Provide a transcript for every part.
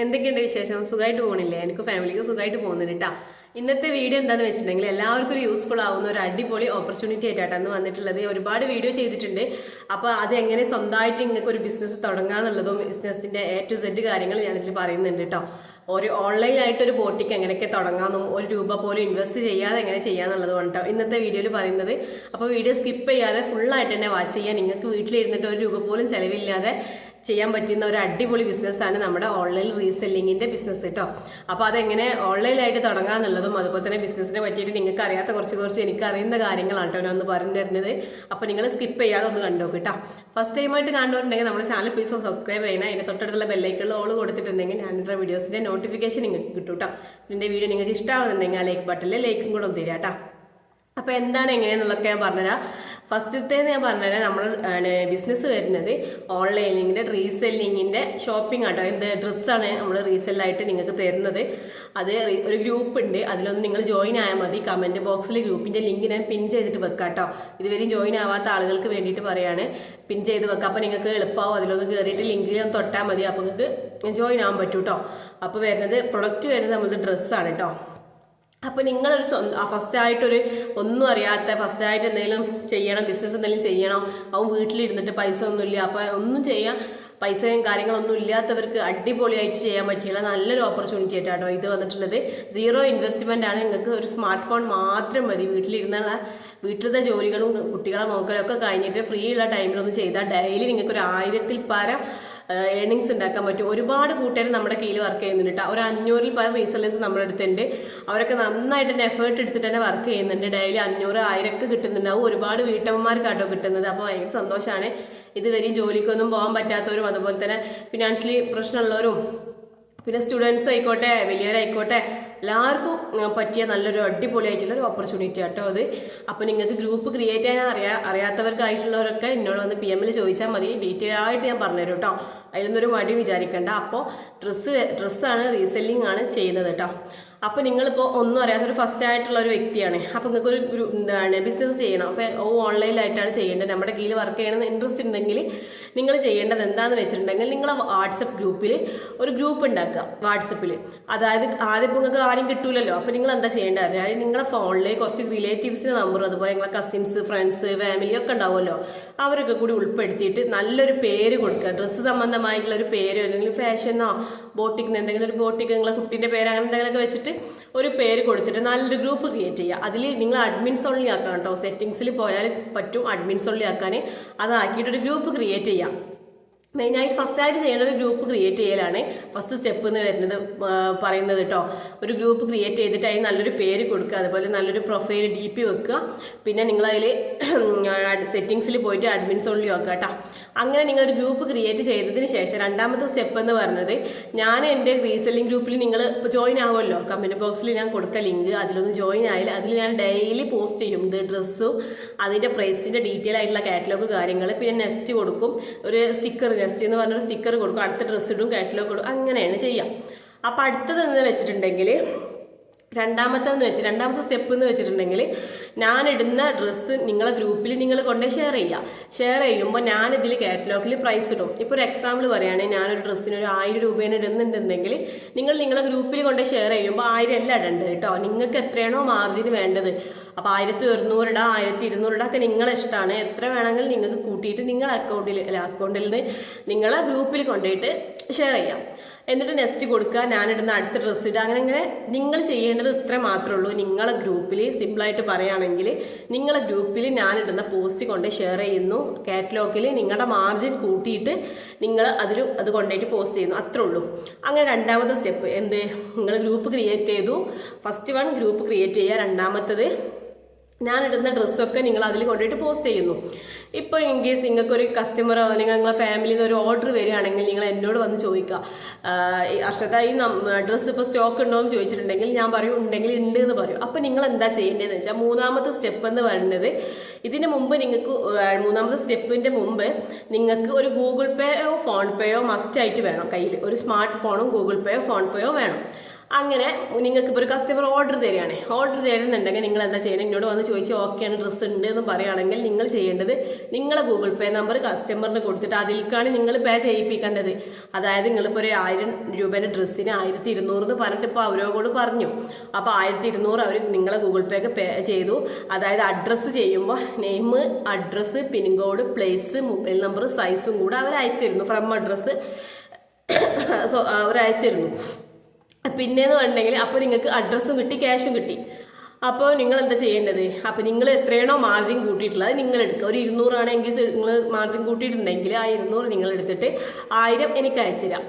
എന്തൊക്കെയുണ്ട് വിശേഷം? സുഖമായിട്ട് പോകണില്ലേ എനിക്ക് ഫാമിലിക്ക് സുഖമായിട്ട് പോകുന്നുണ്ട് കേട്ടോ ഇന്നത്തെ വീഡിയോ എന്താണെന്ന് വെച്ചിട്ടുണ്ടെങ്കിൽ എല്ലാവർക്കും ഒരു യൂസ്ഫുൾ ആവുന്ന ഒരു അടിപൊളി ഓപ്പർച്യൂണിറ്റി ആയിട്ടാണ് വന്നിട്ടുള്ളത്. ഒരുപാട് വീഡിയോ ചെയ്തിട്ടുണ്ട്. അപ്പോൾ അത് എങ്ങനെ സ്വന്തമായിട്ട് നിങ്ങൾക്ക് ഒരു ബിസിനസ് തുടങ്ങാന്നുള്ളതും ബിസിനസിന്റെ എ ടു സെഡ് കാര്യങ്ങൾ ഞാനിതിൽ പറയുന്നുണ്ട് കേട്ടോ ഒരു ഓൺലൈനായിട്ട് ഒരു ബോട്ടിക്ക് എങ്ങനെയൊക്കെ തുടങ്ങാമെന്നും ഒരു രൂപ പോലും ഇൻവെസ്റ്റ് ചെയ്യാതെ എങ്ങനെ ചെയ്യാന്നുള്ളത് കേട്ടോ ഇന്നത്തെ വീഡിയോയിൽ പറയുന്നത്. അപ്പോൾ വീഡിയോ സ്കിപ്പ് ചെയ്യാതെ ഫുള്ളായിട്ട് തന്നെ വാച്ച് ചെയ്യാൻ നിങ്ങൾക്ക് വീട്ടിലിരുന്നിട്ട് ഒരു രൂപ പോലും ചിലവില്ലാതെ ചെയ്യാൻ പറ്റുന്ന ഒരു അടിപൊളി ബിസിനസ്സാണ് നമ്മുടെ ഓൺലൈൻ റീസെല്ലിങ്ങിന്റെ ബിസിനസ് കേട്ടോ. അപ്പോൾ അതെങ്ങനെ ഓൺലൈനായിട്ട് തുടങ്ങാമെന്നുള്ളതും അതുപോലെ തന്നെ ബിസിനസ്സിനെ പറ്റിയിട്ട് നിങ്ങൾക്ക് അറിയാത്ത കുറച്ച് കുറച്ച് എനിക്ക് അറിയുന്ന കാര്യങ്ങളാണ് കേട്ടോ ഞാൻ ഒന്ന് പറഞ്ഞു തരുന്നത്. അപ്പോൾ നിങ്ങൾ സ്കിപ്പ് ചെയ്യാതെ ഒന്ന് കണ്ടു കേട്ടോ. ഫസ്റ്റ് ടൈമായിട്ട് കാണുന്നവരുണ്ടെങ്കിൽ നമ്മുടെ ചാനൽ പ്ലീസ് ഒന്ന് സബ്സ്ക്രൈബ് ചെയ്യണം. അതിന്റെ തൊട്ടടുത്തുള്ള ബെല്ലൈക്കുള്ള ഓൾ കൊടുത്തിട്ടുണ്ടെങ്കിൽ ഞാനിടുന്ന വീഡിയോസിന്റെ നോട്ടിഫിക്കേഷൻ നിങ്ങൾക്ക് കിട്ടും കേട്ടോ. എന്റെ വീഡിയോ നിങ്ങൾക്ക് ഇഷ്ടമാവുന്നുണ്ടെങ്കിൽ ആ ലൈക്ക് ബട്ടണിൽ ലൈക്കും കൂടെ ഒന്ന് തരാം കേട്ടോ. അപ്പോൾ എന്താണ് എങ്ങനെയെന്നുള്ളതൊക്കെ ഞാൻ പറഞ്ഞുതരാം. ഫസ്റ്റത്തെ ഞാൻ പറഞ്ഞുതരാം നമ്മൾ ബിസിനസ് വരുന്നത് ഓൺലൈനിങ്ങിന്റെ റീസെല്ലിങ്ങിന്റെ ഷോപ്പിംഗ് ആട്ടോ. എന്റെ ഡ്രസ്സാണ് നമ്മൾ റീസെല്ലായിട്ട് നിങ്ങൾക്ക് തരുന്നത്. അത് ഒരു ഗ്രൂപ്പ് ഉണ്ട് അതിലൊന്ന് നിങ്ങൾ ജോയിൻ ആയാൽ മതി. കമന്റ് ബോക്സിൽ ഗ്രൂപ്പിന്റെ ലിങ്ക് ഞാൻ പിൻ ചെയ്തിട്ട് വെക്കാം കേട്ടോ ഇതുവരെയും ജോയിൻ ആവാത്ത ആളുകൾക്ക് വേണ്ടിയിട്ട് പറയാണ്. പിൻ ചെയ്ത് വെക്കാം. അപ്പോൾ നിങ്ങൾക്ക് എളുപ്പമാവും അതിലൊന്ന് കയറിയിട്ട് ലിങ്കിൽ തൊട്ടാൽ മതി. അപ്പോൾ നിങ്ങൾക്ക് ജോയിൻ ആവാൻ പറ്റൂ കേട്ടോ അപ്പോൾ വരുന്നത് പ്രൊഡക്റ്റ് വരുന്നത് നമ്മളത് ഡ്രസ്സാണ് കേട്ടോ അപ്പോൾ നിങ്ങളൊരു ഫസ്റ്റ് ആയിട്ടൊരു ഒന്നും അറിയാത്ത ഫസ്റ്റ് ആയിട്ട് എന്തെങ്കിലും ചെയ്യണം ബിസിനസ് എന്തെങ്കിലും ചെയ്യണം അവൻ വീട്ടിലിരുന്നിട്ട് പൈസ ഒന്നുമില്ല. അപ്പോൾ ഒന്നും ചെയ്യാൻ പൈസയും കാര്യങ്ങളൊന്നും ഇല്ലാത്തവർക്ക് അടിപൊളിയായിട്ട് ചെയ്യാൻ പറ്റിയുള്ള നല്ലൊരു ഓപ്പർച്യൂണിറ്റി ആയിട്ടാണോ ഇത് വന്നിട്ടുള്ളത്. സീറോ ഇൻവെസ്റ്റ്മെന്റ് ആണ്. നിങ്ങൾക്ക് ഒരു സ്മാർട്ട് ഫോൺ മാത്രം മതി. വീട്ടിലിരുന്നുള്ള വീട്ടിലത്തെ ജോലികളും കുട്ടികളെ നോക്കലൊക്കെ കഴിഞ്ഞിട്ട് ഫ്രീ ഉള്ള ടൈമിലൊന്നും ചെയ്താൽ ഡെയിലി നിങ്ങൾക്ക് ഒരു ആയിരത്തിൽ പരം ഏണിങ്സ് ഉണ്ടാക്കാൻ പറ്റും. ഒരുപാട് കൂട്ടുകാർ നമ്മുടെ കീഴിൽ വർക്ക് ചെയ്യുന്നുണ്ട് കേട്ടോ ഒരു അഞ്ഞൂറിൽ പല റീസെല്ലേഴ്സ് നമ്മുടെ അടുത്തുണ്ട്. അവരൊക്കെ നന്നായിട്ട് തന്നെ എഫേർട്ട് എടുത്തിട്ട് തന്നെ വർക്ക് ചെയ്യുന്നുണ്ട്. ഡെയിലി അഞ്ഞൂറ് ആയിരമൊക്കെ കിട്ടുന്നുണ്ടാവും. ഒരുപാട് വീട്ടമ്മമാർക്കാട്ടോ കിട്ടുന്നത്. അപ്പോൾ ഭയങ്കര സന്തോഷമാണ് ഇതുവരെയും ജോലിക്കൊന്നും പോകാൻ പറ്റാത്തവരും അതുപോലെ തന്നെ ഫിനാൻഷ്യലി പ്രശ്നമുള്ളവരും പിന്നെ സ്റ്റുഡൻസ് ആയിക്കോട്ടെ വലിയവരായിക്കോട്ടെ എല്ലാവർക്കും പറ്റിയ നല്ലൊരു അടിപൊളിയായിട്ടുള്ള ഒരു ഓപ്പർച്യൂണിറ്റി ആട്ടോ അത്. അപ്പോൾ നിങ്ങൾക്ക് ഗ്രൂപ്പ് ക്രിയേറ്റ് ചെയ്യാൻ അറിയാ അറിയാത്തവർക്കായിട്ടുള്ളവരൊക്കെ എന്നോട് വന്ന് പി എമ്മിൽ ചോദിച്ചാൽ മതി. ഡീറ്റെയിൽ ആയിട്ട് ഞാൻ പറഞ്ഞുതരും കേട്ടോ അതിലൊന്നും ഒരു മടി വിചാരിക്കേണ്ട. അപ്പോൾ ഡ്രസ്സ് ഡ്രസ്സാണ് റീസെല്ലിംഗ് ആണ് ചെയ്യുന്നത് കേട്ടോ അപ്പോൾ നിങ്ങളിപ്പോൾ ഒന്നും അറിയാത്ത ഒരു ഫസ്റ്റ് ആയിട്ടുള്ള ഒരു വ്യക്തിയാണ്. അപ്പോൾ നിങ്ങൾക്ക് ഒരു എന്താണ് ബിസിനസ് ചെയ്യണം. അപ്പോൾ ഓ ഓൺലൈനിലായിട്ടാണ് ചെയ്യേണ്ടത്. നമ്മുടെ കീഴിൽ വർക്ക് ചെയ്യണമെന്ന് ഇൻട്രസ്റ്റ് ഉണ്ടെങ്കിൽ നിങ്ങൾ ചെയ്യേണ്ടത് എന്താണെന്ന് വെച്ചിട്ടുണ്ടെങ്കിൽ നിങ്ങൾ വാട്സപ്പ് ഗ്രൂപ്പിൽ ഒരു ഗ്രൂപ്പ് ഉണ്ടാക്കുക വാട്സപ്പിൽ അതായത് ആദ്യം ഇപ്പോൾ നിങ്ങൾക്ക് ആരും കിട്ടൂലല്ലോ. അപ്പോൾ നിങ്ങൾ എന്താ ചെയ്യേണ്ടത്? അതായത് നിങ്ങളുടെ ഫോണിൽ കുറച്ച് റിലേറ്റീവ്സിന്റെ നമ്പർ അതുപോലെ നിങ്ങളെ കസിൻസ് ഫ്രണ്ട്സ് ഫാമിലി ഒക്കെ ഉണ്ടാവുമല്ലോ. അവരൊക്കെ കൂടി ഉൾപ്പെടുത്തിയിട്ട് നല്ലൊരു പേര് കൊടുക്കുക. ഡ്രസ്സ് സംബന്ധമായിട്ടുള്ള ഒരു പേര് അല്ലെങ്കിൽ ഫാഷനോ ബോട്ടിക്കിന് എന്തെങ്കിലും ഒരു ബോട്ടിക്ക് നിങ്ങളെ കുട്ടീന്റെ പേര് അങ്ങനെ എന്തെങ്കിലുമൊക്കെ വെച്ചിട്ട് ഒരു പേര് കൊടുത്തിട്ട് നല്ലൊരു ഗ്രൂപ്പ് ക്രിയേറ്റ് ചെയ്യുക. അതിൽ നിങ്ങൾ അഡ്മിൻസ് ഓൺലി ആക്കണം കേട്ടോ സെറ്റിങ്സിൽ പോയാൽ പറ്റും അഡ്മിൻസ് ഓൺലി ആക്കാൻ അതാക്കിയിട്ടൊരു ഗ്രൂപ്പ് ക്രിയേറ്റ് ചെയ്യാം മെയിനായിട്ട് ഫസ്റ്റ് ആയിട്ട് ചെയ്യേണ്ട ഒരു ഗ്രൂപ്പ് ക്രിയേറ്റ് ചെയ്യലാണ്. ഫസ്റ്റ് സ്റ്റെപ്പ് എന്ന് വരുന്നത് പറയുന്നത് കേട്ടോ ഒരു ഗ്രൂപ്പ് ക്രിയേറ്റ് ചെയ്തിട്ട് അതിന് നല്ലൊരു പേര് കൊടുക്കുക. അതുപോലെ നല്ലൊരു പ്രൊഫൈൽ ഡി പി വെക്കുക. പിന്നെ നിങ്ങളതിൽ സെറ്റിങ്സിൽ പോയിട്ട് അഡ്മിൻസ് ഓൺലി വെക്കുക കേട്ടോ അങ്ങനെ നിങ്ങൾ ഒരു ഗ്രൂപ്പ് ക്രിയേറ്റ് ചെയ്തതിന് ശേഷം രണ്ടാമത്തെ സ്റ്റെപ്പ് എന്ന് പറഞ്ഞത് ഞാൻ എന്റെ റീസെല്ലിംഗ് ഗ്രൂപ്പിൽ നിങ്ങൾ ഇപ്പോൾ ജോയിൻ ആവുമല്ലോ? കമന്റ് ബോക്സിൽ ഞാൻ കൊടുത്ത ലിങ്ക് അതിലൊന്ന് ജോയിൻ ആയാൽ അതിൽ ഞാൻ ഡെയിലി പോസ്റ്റ് ചെയ്യും. ഇത് ഡ്രസ്സും അതിന്റെ പ്രൈസിന്റെ ഡീറ്റെയിൽ ആയിട്ടുള്ള കാറ്റലോഗ് കാര്യങ്ങൾ പിന്നെ നെസ്റ്റ് കൊടുക്കും. ഒരു സ്റ്റിക്കർ നെസ്റ്റ് എന്ന് പറഞ്ഞൊരു സ്റ്റിക്കർ കൊടുക്കും. അടുത്ത ഡ്രസ്സ് ഇടും കാറ്റലോഗ് കൊടുക്കും അങ്ങനെയാണ് ചെയ്യുക അപ്പോൾ അടുത്തത് എന്ന് വെച്ചിട്ടുണ്ടെങ്കിൽ രണ്ടാമത്തെന്ന് വെച്ച് രണ്ടാമത്തെ സ്റ്റെപ്പ് എന്ന് വെച്ചിട്ടുണ്ടെങ്കിൽ ഞാൻ ഇടുന്ന ഡ്രസ്സ് നിങ്ങളെ ഗ്രൂപ്പിൽ നിങ്ങൾ കൊണ്ട് ഷെയർ ചെയ്യുക ഷെയർ ചെയ്യുമ്പോൾ ഞാൻ ഇതിൽ കാറ്റലോഗിൽ പ്രൈസ് ഇടും. ഇപ്പോൾ ഒരു എക്സാമ്പിൾ പറയുകയാണെങ്കിൽ ഞാനൊരു ഡ്രസ്സിന് ഒരു ആയിരം രൂപേനെ ഇടുന്നുണ്ടെങ്കിൽ നിങ്ങൾ നിങ്ങളെ ഗ്രൂപ്പിൽ കൊണ്ട് ഷെയർ ചെയ്യുമ്പോൾ ആയിരം അല്ല ഇടണ്ട് കേട്ടോ. നിങ്ങൾക്ക് എത്രയാണോ മാർജിൻ വേണ്ടത്. അപ്പോൾ ആയിരത്തി ഒരുന്നൂറ് ഇടാം ആയിരത്തി ഇരുന്നൂറ് ഇടാം ഒക്കെ നിങ്ങളെ ഇഷ്ടമാണ് എത്ര വേണമെങ്കിൽ നിങ്ങൾക്ക് കൂട്ടിയിട്ട് നിങ്ങളെ അക്കൗണ്ടിൽ അക്കൗണ്ടിൽ നിന്ന് നിങ്ങളെ ഗ്രൂപ്പിൽ കൊണ്ടുപോയിട്ട് ഷെയർ ചെയ്യാം. എന്നിട്ട് നെക്സ്റ്റ് കൊടുക്കുക ഞാനിടുന്ന അടുത്ത ഡ്രസ്സ് ഇടുക. അങ്ങനെ അങ്ങനെ നിങ്ങൾ ചെയ്യേണ്ടത് ഇത്ര മാത്രമേ ഉള്ളൂ. നിങ്ങളെ ഗ്രൂപ്പിൽ സിമ്പിളായിട്ട് പറയുകയാണെങ്കിൽ നിങ്ങളെ ഗ്രൂപ്പിൽ ഞാനിടുന്ന പോസ്റ്റ് കൊണ്ട് ഷെയർ ചെയ്യുന്നു. കാറ്റലോഗിൽ നിങ്ങളുടെ മാർജിൻ കൂട്ടിയിട്ട് നിങ്ങൾ അതിൽ അത് കൊണ്ടുപോയിട്ട് പോസ്റ്റ് ചെയ്യുന്നു. അത്രേ ഉള്ളൂ. അങ്ങനെ രണ്ടാമത്തെ സ്റ്റെപ്പ് എന്ത്? നിങ്ങൾ ഗ്രൂപ്പ് ക്രിയേറ്റ് ചെയ്തു. ഫസ്റ്റ് വൺ ഗ്രൂപ്പ് ക്രിയേറ്റ് ചെയ്യുക. രണ്ടാമത്തത് ഞാനിടുന്ന ഡ്രസ്സൊക്കെ നിങ്ങൾ അതിൽ കൊണ്ടുപോയിട്ട് പോസ്റ്റ് ചെയ്യുന്നു. ഇപ്പോൾ ഇൻ കേസ് നിങ്ങൾക്കൊരു കസ്റ്റമറോ അല്ലെങ്കിൽ നിങ്ങളെ ഫാമിലിയിൽ നിന്ന് ഒരു ഓർഡർ വരികയാണെങ്കിൽ നിങ്ങൾ എന്നോട് വന്ന് ചോദിക്കുക. അർഷത ഈ ഡ്രസ്സ് ഇപ്പോൾ സ്റ്റോക്ക് ഉണ്ടോ എന്ന് ചോദിച്ചിട്ടുണ്ടെങ്കിൽ ഞാൻ പറയും ഉണ്ടെങ്കിൽ ഉണ്ട് എന്ന് പറയും. അപ്പോൾ നിങ്ങൾ എന്താ ചെയ്യേണ്ടതെന്ന് വെച്ചാൽ മൂന്നാമത്തെ സ്റ്റെപ്പ് എന്ന് പറയുന്നത് ഇതിന് മുമ്പ് നിങ്ങൾക്ക് മൂന്നാമത്തെ സ്റ്റെപ്പിന്റെ മുമ്പ് നിങ്ങൾക്ക് ഒരു ഗൂഗിൾ പേയോ ഫോൺ പേയോ മസ്റ്റ് ആയിട്ട് വേണം കയ്യിൽ. ഒരു സ്മാർട്ട് ഫോണും ഗൂഗിൾ പേയോ ഫോൺ പേയോ വേണം. അങ്ങനെ നിങ്ങൾക്ക് ഇപ്പോൾ ഒരു കസ്റ്റമർ ഓർഡർ തരികയാണ്. ഓർഡർ തരുന്നുണ്ടെങ്കിൽ നിങ്ങൾ എന്താ ചെയ്യണം? എന്നോട് വന്ന് ചോദിച്ച് ഓക്കെയാണ് ഡ്രസ്സ് ഉണ്ട് എന്ന് പറയുകയാണെങ്കിൽ നിങ്ങൾ ചെയ്യേണ്ടത് നിങ്ങളെ ഗൂഗിൾ പേ നമ്പർ കസ്റ്റമറിന് കൊടുത്തിട്ട് അതിലേക്കാണ് നിങ്ങൾ പേ ചെയ്യിപ്പിക്കേണ്ടത്. അതായത് നിങ്ങളിപ്പോൾ ഒരു ആയിരം രൂപേന്റെ ഡ്രസ്സിന് ആയിരത്തി ഇരുന്നൂറ് എന്ന് പറഞ്ഞിട്ട് ഇപ്പോൾ അവരോട് പറഞ്ഞു. അപ്പോൾ ആയിരത്തി ഇരുന്നൂറ് അവർ നിങ്ങളെ ഗൂഗിൾ പേക്ക് പേ ചെയ്തു. അതായത് അഡ്രസ്സ് ചെയ്യുമ്പോൾ name address pincode place mobile number സൈസും കൂടെ അവർ അയച്ചിരുന്നു ഫ്രം അഡ്രസ്സ് സോ അവരയച്ചിരുന്നു. പിന്നെന്ന് പറഞ്ഞിട്ടുണ്ടെങ്കിൽ അപ്പോൾ നിങ്ങൾക്ക് അഡ്രസ്സും കിട്ടി ക്യാഷും കിട്ടി. അപ്പോൾ നിങ്ങൾ എന്താ ചെയ്യേണ്ടത്? അപ്പോൾ നിങ്ങൾ എത്രയാണോ മാർജിൻ കൂട്ടിയിട്ടുള്ളത് നിങ്ങൾ എടുക്കുക. ഒരു ഇരുന്നൂറാണെങ്കിൽ നിങ്ങൾ മാർജിൻ കൂട്ടിയിട്ടുണ്ടെങ്കിൽ ആ ഇരുന്നൂറ് നിങ്ങൾ എടുത്തിട്ട് ആയിരം എനിക്ക് അയച്ചുതരാം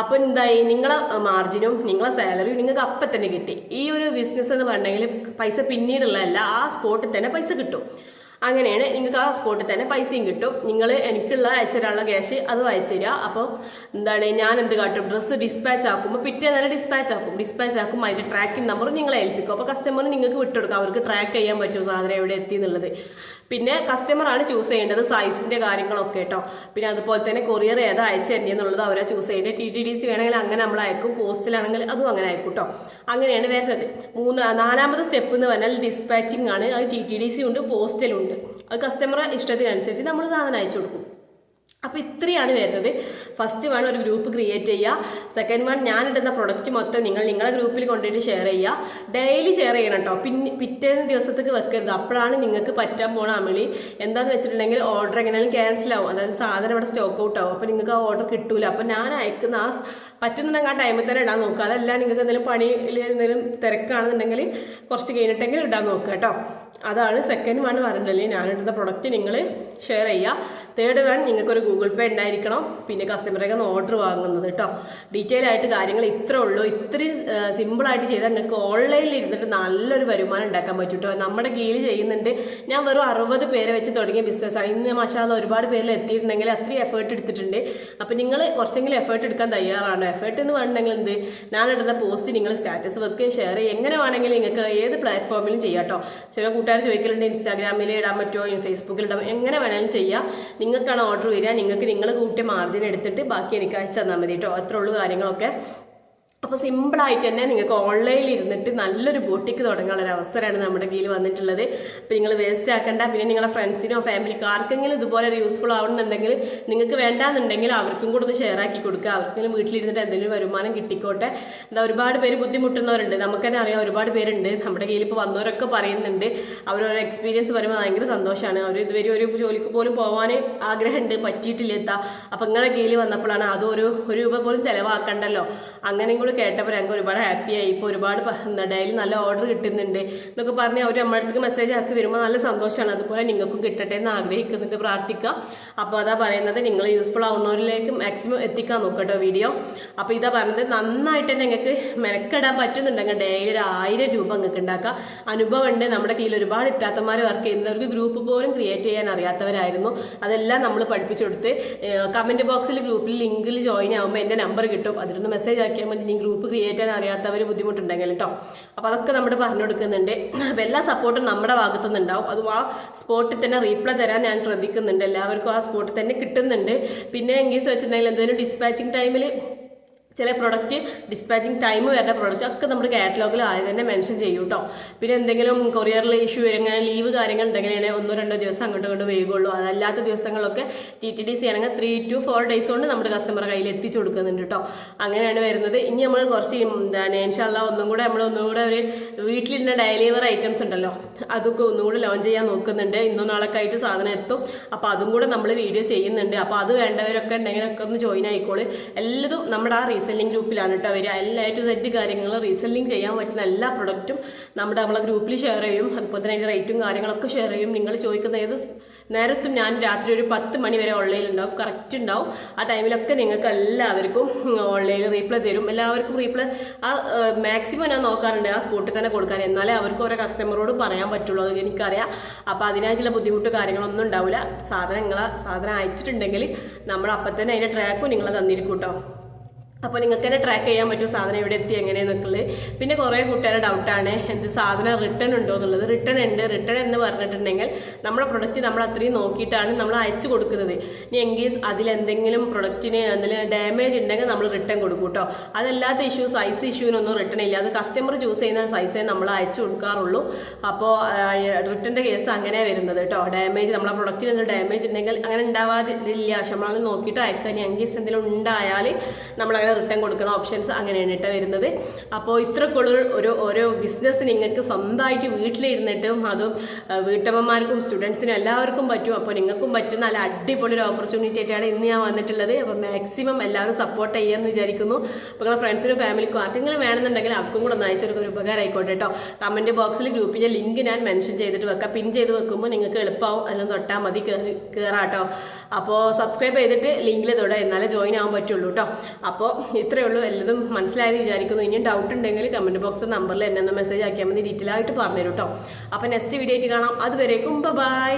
അപ്പോൾ എന്തായി? നിങ്ങളെ മാർജിനും നിങ്ങളെ സാലറിയും നിങ്ങൾക്ക് അപ്പം തന്നെ കിട്ടി. ഈ ഒരു ബിസിനസ് എന്ന് പറഞ്ഞെങ്കിൽ പൈസ പിന്നീടുള്ളതല്ല ആ സ്പോട്ടിൽ തന്നെ പൈസ കിട്ടും. അങ്ങനെയാണ്. നിങ്ങൾക്ക് ആ സ്പോട്ടിൽ തന്നെ പൈസയും കിട്ടും. നിങ്ങൾ എനിക്കുള്ള അയച്ചുതരാനുള്ള ക്യാഷ് അത് അയച്ചു തരിക അപ്പോൾ എന്താണ് ഞാൻ എന്ത് കാട്ടും? ഡ്രസ്സ് ഡിസ്പാച്ച് ആക്കുമ്പോൾ പിറ്റേ തന്നെ ഡിസ്പാച്ച് ആക്കും. ഡിസ്പാച്ച് ആക്കും അതിന്റെ ട്രാക്കിംഗ് നമ്പർ നിങ്ങളെ ഏൽപ്പിക്കും. അപ്പോൾ കസ്റ്റമർ നിങ്ങൾക്ക് വിട്ടുകൊടുക്കും. അവർക്ക് ട്രാക്ക് ചെയ്യാൻ പറ്റും സാധനം എവിടെ എത്തി എന്നുള്ളത്? പിന്നെ കസ്റ്റമറാണ് ചൂസ് ചെയ്യേണ്ടത് സൈസിന്റെ കാര്യങ്ങളൊക്കെ കേട്ടോ പിന്നെ അതുപോലെ തന്നെ കൊറിയർ ഏതാ അയച്ചു തന്നെ എന്നുള്ളത് അവരെ ചൂസ് ചെയ്യേണ്ടത്. ടി ടി ഡി സി വേണമെങ്കിൽ അങ്ങനെ നമ്മൾ അയക്കും. പോസ്റ്റിലാണെങ്കിൽ അതും അങ്ങനെ അയക്കും കേട്ടോ അങ്ങനെയാണ് വരുന്നത്. മൂന്ന് നാലാമത്തെ സ്റ്റെപ്പ് എന്ന് പറഞ്ഞാൽ ഡിസ്പാച്ചിങ് ആണ്. അത് ടി ടി ഡി സി ഉണ്ട് പോസ്റ്റലുണ്ട് അത് കസ്റ്റമറെ ഇഷ്ടത്തിനനുസരിച്ച് നമ്മൾ സാധനം അയച്ചു കൊടുക്കും. അപ്പോൾ ഇത്രയാണ് വരുന്നത്. ഫസ്റ്റ് വൺ ഒരു ഗ്രൂപ്പ് ക്രിയേറ്റ് ചെയ്യുക. സെക്കൻഡ് വൺ ഞാൻ ഇടുന്ന പ്രൊഡക്റ്റ് മൊത്തം നിങ്ങൾ നിങ്ങളുടെ ഗ്രൂപ്പിൽ കൊണ്ടുപോയിട്ട് ഷെയർ ചെയ്യുക. ഡെയിലി ഷെയർ ചെയ്യണം കേട്ടോ പിന്നെ പിറ്റേന്ന് ദിവസത്തേക്ക് വെക്കരുത്. അപ്പോഴാണ് നിങ്ങൾക്ക് പറ്റാൻ പോണ അമിളി. എന്താണെന്ന് വെച്ചിട്ടുണ്ടെങ്കിൽ ഓർഡർ എങ്ങനെയാലും ക്യാൻസൽ ആവും. അതായത് സാധനം ഇവിടെ സ്റ്റോക്ക് ഔട്ട് ആവും. അപ്പോൾ നിങ്ങൾക്ക് ആ ഓർഡർ കിട്ടൂല. അപ്പോൾ ഞാൻ അയക്കുന്ന ആ പറ്റുന്നുണ്ടെങ്കിൽ ആ ടൈമിൽ തന്നെ ഇടാൻ നോക്കുക. അതല്ല നിങ്ങൾക്ക് എന്തെങ്കിലും പണിയിൽ എന്തെങ്കിലും തിരക്കാണെന്നുണ്ടെങ്കിൽ കുറച്ച് കഴിഞ്ഞിട്ടെങ്കിലും ഇടാൻ നോക്കുക കേട്ടോ അതാണ് സെക്കൻഡ് വൺ പറഞ്ഞില്ലേ ഞാനിട്ടുന്ന പ്രൊഡക്റ്റ് നിങ്ങൾ ഷെയർ ചെയ്യുക. തേർഡ് വൺ നിങ്ങൾക്കൊരു ഗൂഗിൾ പേ ഉണ്ടായിരിക്കണം. പിന്നെ കസ്റ്റമറൊക്കെ ഓർഡർ വാങ്ങുന്നത് കേട്ടോ. ഡീറ്റെയിൽ ആയിട്ട് കാര്യങ്ങൾ ഇത്രേ ഉള്ളൂ. ഇത്രയും സിമ്പിളായിട്ട് ചെയ്താൽ നിങ്ങൾക്ക് ഓൺലൈനിൽ ഇരുന്നിട്ട് നല്ലൊരു വരുമാനം ഉണ്ടാക്കാൻ പറ്റും കേട്ടോ. നമ്മുടെ കീഴിൽ ചെയ്യുന്നുണ്ട്. ഞാൻ വെറും അറുപത് പേരെ വെച്ച് തുടങ്ങിയ ബിസിനസ്സാണ് ഇന്ന് മഷാല ഒരുപാട് പേരിൽ എത്തിയിട്ടുണ്ടെങ്കിൽ അത്രയും എഫേർട്ട് എടുത്തിട്ടുണ്ട്. അപ്പോൾ നിങ്ങൾ കുറച്ചെങ്കിലും എഫേർട്ട് എടുക്കാൻ തയ്യാറാണ്. എഫേർട്ട് എന്ന് പറഞ്ഞിട്ടുണ്ടെങ്കിൽ എന്ത്? ഞാനിടുന്ന പോസ്റ്റ് നിങ്ങൾ സ്റ്റാറ്റസ് വെക്കുകയും ഷെയർ ചെയ്യുക. എങ്ങനെ വേണമെങ്കിലും നിങ്ങൾക്ക് ഏത് പ്ലാറ്റ്ഫോമിലും ചെയ്യാം കേട്ടോ. ചില കൂട്ടുകാർ ചോദിക്കലുണ്ട് ഇൻസ്റ്റാഗ്രാമിൽ ഇടാൻ പറ്റുമോ ഫേസ്ബുക്കിൽ ഇടാൻ എങ്ങനെ വേണമെങ്കിലും ചെയ്യാം. നിങ്ങൾക്കാണ് ഓർഡർ വരിക നിങ്ങൾക്ക് നിങ്ങൾ കൂട്ടിയ മാർജിൻ എടുത്തിട്ട് ബാക്കി എനിക്ക് അയച്ചു തന്നാൽ മതി കേട്ടോ. അത്രേ ഉള്ളൂ കാര്യങ്ങളൊക്കെ. അപ്പോൾ സിമ്പിളായിട്ട് തന്നെ നിങ്ങൾക്ക് ഓൺലൈനിൽ ഇരുന്നിട്ട് നല്ലൊരു ബോട്ടിക്ക് തുടങ്ങാനുള്ള അവസരമാണ് നമ്മുടെ കയ്യിൽ വന്നിട്ടുള്ളത്. അപ്പോൾ നിങ്ങൾ വേസ്റ്റ് ആക്കണ്ട. പിന്നെ നിങ്ങളുടെ ഫ്രണ്ട്സിനോ ഫാമിലിക്കോ ആർക്കെങ്കിലും ഇതുപോലെ ഒരു യൂസ്ഫുൾ ആവണമെന്നുണ്ടെങ്കിൽ നിങ്ങൾക്ക് വേണ്ടാന്നുണ്ടെങ്കിൽ അവർക്കും കൂടെ ഒന്ന് ഷെയർ ആക്കി കൊടുക്കുക. അവർക്കെങ്കിലും വീട്ടിലിരുന്നിട്ട് എന്തെങ്കിലും വരുമാനം കിട്ടിക്കോട്ടെ. എന്താ ഒരുപാട് പേര് ബുദ്ധിമുട്ടുന്നവരുണ്ട്. നമുക്ക് തന്നെ അറിയാം ഒരുപാട് പേരുണ്ട്. നമ്മുടെ കയ്യിൽ ഇപ്പോൾ വന്നവരൊക്കെ പറയുന്നുണ്ട്. അവരോരോ എക്സ്പീരിയൻസ് വരുമ്പോൾ ഭയങ്കര സന്തോഷമാണ് അവർ ഇതുവരെ ഒരു ജോലിക്ക് പോലും പോകാൻ ആഗ്രഹമുണ്ട്. പറ്റിയിട്ടില്ല എത്താം അപ്പം നിങ്ങളുടെ കയ്യിൽ വന്നപ്പോഴാണ് അതൊരു ഒരു രൂപ പോലും ചിലവാക്കണ്ടല്ലോ. അങ്ങനെയും കൂടി കേട്ടപ്പോൾ ഞങ്ങൾക്ക് ഒരുപാട് ഹാപ്പിയായി ഇപ്പോൾ ഒരുപാട് ഡെയിലി നല്ല ഓർഡർ കിട്ടുന്നുണ്ട് എന്നൊക്കെ പറഞ്ഞ് അവർ നമ്മുടെ അടുത്തേക്ക് മെസ്സേജ് ആക്കി വരുമ്പോൾ നല്ല സന്തോഷമാണ് അതുപോലെ നിങ്ങൾക്കും കിട്ടട്ടെ എന്ന് ആഗ്രഹിക്കുന്നുണ്ട്. പ്രാർത്ഥിക്കാം. അപ്പോൾ അതാ പറയുന്നത് നിങ്ങൾ യൂസ്ഫുൾ ആവുന്നവരിലേക്ക് മാക്സിമം എത്തിക്കാൻ നോക്കട്ടോ വീഡിയോ അപ്പോൾ ഇതാ പറഞ്ഞത് നന്നായിട്ട് തന്നെ നിങ്ങൾക്ക് മെനക്കെടാൻ പറ്റുന്നുണ്ടെങ്കിൽ ഡെയിലി ഒരു ആയിരം രൂപ നിങ്ങൾക്ക് ഉണ്ടാക്കാം. അനുഭവം ഉണ്ട്. നമ്മുടെ കയ്യിൽ ഒരുപാട് ഇത്താത്തമാർ വർക്ക് ചെയ്യുന്നവർക്ക് ഗ്രൂപ്പ് പോലും ക്രിയേറ്റ് ചെയ്യാൻ അറിയാത്തവരായിരുന്നു. അതെല്ലാം നമ്മൾ പഠിപ്പിച്ചു കൊടുത്ത് കമന്റ് ബോക്സിൽ ഗ്രൂപ്പിൽ ലിങ്കിൽ ജോയിൻ ആകുമ്പോൾ എന്റെ നമ്പർ കിട്ടും. അതിലൊന്ന് മെസ്സേജ് ആക്കിയാൽ മതി. ഗ്രൂപ്പ് ക്രിയേറ്റ് ചെയ്യാൻ അറിയാത്തവർ ബുദ്ധിമുട്ടുണ്ടെങ്കിൽ കേട്ടോ അപ്പോൾ അതൊക്കെ നമ്മൾ പറഞ്ഞു കൊടുക്കുന്നുണ്ട്. അപ്പോൾ എല്ലാ സപ്പോർട്ടും നമ്മുടെ ഭാഗത്തു നിന്നുണ്ടാവും അത് ആ സ്പോട്ടിൽ തന്നെ റീപ്ലൈ തരാൻ ഞാൻ ശ്രദ്ധിക്കുന്നുണ്ട്. എല്ലാവർക്കും ആ സ്പോട്ടിൽ തന്നെ കിട്ടുന്നുണ്ട്. പിന്നെ എങ്കിൽ വെച്ചിട്ടുണ്ടെങ്കിൽ എന്തെങ്കിലും ഡിസ്പാച്ചിങ് ടൈമിൽ ചില പ്രൊഡക്റ്റ് ഡിസ്പാച്ചിങ് ടൈം വരുന്ന പ്രൊഡക്റ്റ് ഒക്കെ നമ്മുടെ കാറ്റലോഗിൽ ആദ്യം തന്നെ മെൻഷൻ ചെയ്യും കേട്ടോ പിന്നെ എന്തെങ്കിലും കൊറിയറിൽ ഇഷ്യൂ വരുന്ന ലീവ് കാര്യങ്ങൾ ഉണ്ടെങ്കിൽ ഒന്നോ രണ്ടോ ദിവസം അങ്ങോട്ടും ഇങ്ങോട്ടും വൈകുള്ളൂ. അതല്ലാത്ത ദിവസങ്ങളിലൊക്കെ ടി ടി ഡി സി ആണെങ്കിൽ ത്രീ ടു ഫോർ ഡേയ്സ് കൊണ്ട് നമ്മുടെ കസ്റ്റമർ കയ്യിൽ എത്തിച്ചു കൊടുക്കുന്നുണ്ട് കേട്ടോ അങ്ങനെയാണ് വരുന്നത്. ഇനി നമ്മൾ കുറച്ച് എന്താണ് ഇൻഷാല്ല ഒന്നും കൂടെ നമ്മൾ ഒന്നും കൂടെ ഒരു വീട്ടിലിരുന്ന ഡെലിവർ ഐറ്റംസ് ഉണ്ടല്ലോ അതൊക്കെ ഒന്നും കൂടെ ലോഞ്ച് ചെയ്യാൻ നോക്കുന്നുണ്ട്. ഇന്നോ നാളൊക്കെ ആയിട്ട് സാധനം എത്തും. അപ്പോൾ അതും കൂടെ നമ്മൾ വീഡിയോ ചെയ്യുന്നുണ്ട്. അപ്പോൾ അത് വേണ്ടവരൊക്കെ ഉണ്ടെങ്കിലൊക്കെ ഒന്ന് ജോയിൻ ആയിക്കോളൂ. എല്ലതും നമ്മുടെ ആ റീസെല്ലിംഗ് ഗ്രൂപ്പിലാണ് കേട്ടോ വരിക. എല്ലാ ടു സെറ്റ് കാര്യങ്ങൾ റീസെല്ലിംഗ് ചെയ്യാൻ പറ്റുന്ന എല്ലാ പ്രൊഡക്റ്റും നമ്മുടെ നമ്മളെ ഗ്രൂപ്പിൽ ഷെയർ ചെയ്യും. അതുപോലെ തന്നെ അതിന്റെ റേറ്റും കാര്യങ്ങളൊക്കെ ഷെയർ ചെയ്യും. നിങ്ങൾ ചോദിക്കുന്ന ഏത് നേരത്തും ഞാൻ രാത്രി ഒരു പത്ത് മണി വരെ ഓൺലൈനിൽ ഉണ്ടാവും. കറക്റ്റ് ഉണ്ടാവും. ആ ടൈമിലൊക്കെ നിങ്ങൾക്ക് എല്ലാവർക്കും ഓൺലൈനിൽ റീപ്ലൈ തരും. എല്ലാവർക്കും റീപ്ലൈ ആ മാക്സിമം ഞാൻ നോക്കാറുണ്ട് ആ സ്പോട്ടിൽ തന്നെ കൊടുക്കാൻ. എന്നാലേ അവർക്ക് ഓരോ കസ്റ്റമറോട് പറയാൻ പറ്റുള്ളൂ. അത് എനിക്കറിയാം. അപ്പോൾ അതിനായിട്ടുള്ള ബുദ്ധിമുട്ട് കാര്യങ്ങളൊന്നും ഉണ്ടാവില്ല സാധനം നിങ്ങളെ സാധനം അയച്ചിട്ടുണ്ടെങ്കിൽ നമ്മൾ അപ്പം തന്നെ അതിന്റെ ട്രാക്കും നിങ്ങൾ തന്നിരിക്കും കേട്ടോ അപ്പോൾ നിങ്ങൾക്ക് തന്നെ ട്രാക്ക് ചെയ്യാൻ പറ്റും സാധനം ഇവിടെ എത്തി എങ്ങനെയെന്നൊക്കെ പിന്നെ കുറേ കൂട്ടുകാരുടെ ഡൗട്ടാണ് എന്ത് സാധനം റിട്ടേൺ ഉണ്ടോ എന്നുള്ളത്. റിട്ടേൺ ഉണ്ട് റിട്ടേൺ എന്ന് പറഞ്ഞിട്ടുണ്ടെങ്കിൽ നമ്മുടെ പ്രൊഡക്റ്റ് നമ്മൾ അത്രയും നോക്കിയിട്ടാണ് നമ്മൾ അയച്ചു കൊടുക്കുന്നത്. ഇനി എങ്കിൽ അതിലെന്തെങ്കിലും പ്രൊഡക്റ്റിന് എന്തെങ്കിലും ഡാമേജ് ഉണ്ടെങ്കിൽ നമ്മൾ റിട്ടേൺ കൊടുക്കും കേട്ടോ. അതല്ലാത്ത ഇഷ്യൂ സൈസ് ഇഷ്യൂവിനൊന്നും റിട്ടേൺ ഇല്ല. അത് കസ്റ്റമർ ചൂസ് ചെയ്യുന്ന സൈസേ നമ്മൾ അയച്ചു കൊടുക്കാറുള്ളൂ. അപ്പോൾ റിട്ടേണിന്റെ കേസ് അങ്ങനെ വരുന്നത് കേട്ടോ. ഡാമേജ് നമ്മളെ പ്രൊഡക്റ്റിന് എന്തെങ്കിലും ഡാമേജ് ഉണ്ടെങ്കിൽ അങ്ങനെ ഉണ്ടാവാതില്ല പക്ഷെ നമ്മളത് നോക്കിയിട്ട് അയക്കാൻ എങ്കീസ് എന്തെങ്കിലും ഉണ്ടായാൽ നമ്മളങ്ങനെ റിട്ടേൺ കൊടുക്കുന്ന ഓപ്ഷൻസ് അങ്ങനെയാണ് കേട്ടോ വരുന്നത്. അപ്പോൾ ഇത്രക്കുള്ള ഒരു ഓരോ ബിസിനസ് നിങ്ങൾക്ക് സ്വന്തമായിട്ട് വീട്ടിലിരുന്നിട്ടും അതും വീട്ടമ്മമാർക്കും സ്റ്റുഡൻസിനും എല്ലാവർക്കും പറ്റും. അപ്പോൾ നിങ്ങൾക്കും പറ്റുന്ന നല്ല അടിപൊളി ഒരു ഓപ്പർച്യൂണിറ്റി ആയിട്ടാണ് ഇന്ന് ഞാൻ വന്നിട്ടുള്ളത്. അപ്പോൾ മാക്സിമം എല്ലാവരും സപ്പോർട്ട് ചെയ്യാമെന്ന് വിചാരിക്കുന്നു. അപ്പോൾ നിങ്ങളുടെ ഫ്രണ്ട്സിനും ഫാമിലിക്കും ആർക്കെങ്കിലും വേണമെന്നുണ്ടെങ്കിൽ അവർക്കും കൂടെ ഒന്ന് അയച്ചു കൊടുക്കുന്ന ഉപകാരം ആയിക്കോട്ടെ കേട്ടോ. കമന്റ് ബോക്സിൽ ഗ്രൂപ്പിന്റെ ലിങ്ക് ഞാൻ മെൻഷൻ ചെയ്തിട്ട് വെക്കാം. പിൻ ചെയ്ത് വെക്കുമ്പോൾ നിങ്ങൾക്ക് എളുപ്പമാവും. അതിലും തൊട്ടാൽ മതി. കയറാം കേട്ടോ. അപ്പോൾ സബ്സ്ക്രൈബ് ചെയ്തിട്ട് ലിങ്കിൽ തൊടുക എന്നാലേ ജോയിൻ ആവാൻ പറ്റുള്ളൂ കേട്ടോ. അപ്പോൾ ഇത്രയേ ഉള്ളൂ. എല്ലാതും മനസ്സിലായത് വിചാരിക്കുന്നു. ഇനിയും ഡൗട്ട് ഉണ്ടെങ്കിൽ കമന്റ് ബോക്സ് നമ്പറിൽ എന്നെ ഒന്ന് മെസ്സേജ് ആക്കിയാൽ മതി. ഡീറ്റെയിൽ ആയിട്ട് പറഞ്ഞുതരും കേട്ടോ അപ്പോൾ നെക്സ്റ്റ് വീഡിയോ ആയിട്ട് കാണാം. അതുവരേക്കും ബൈ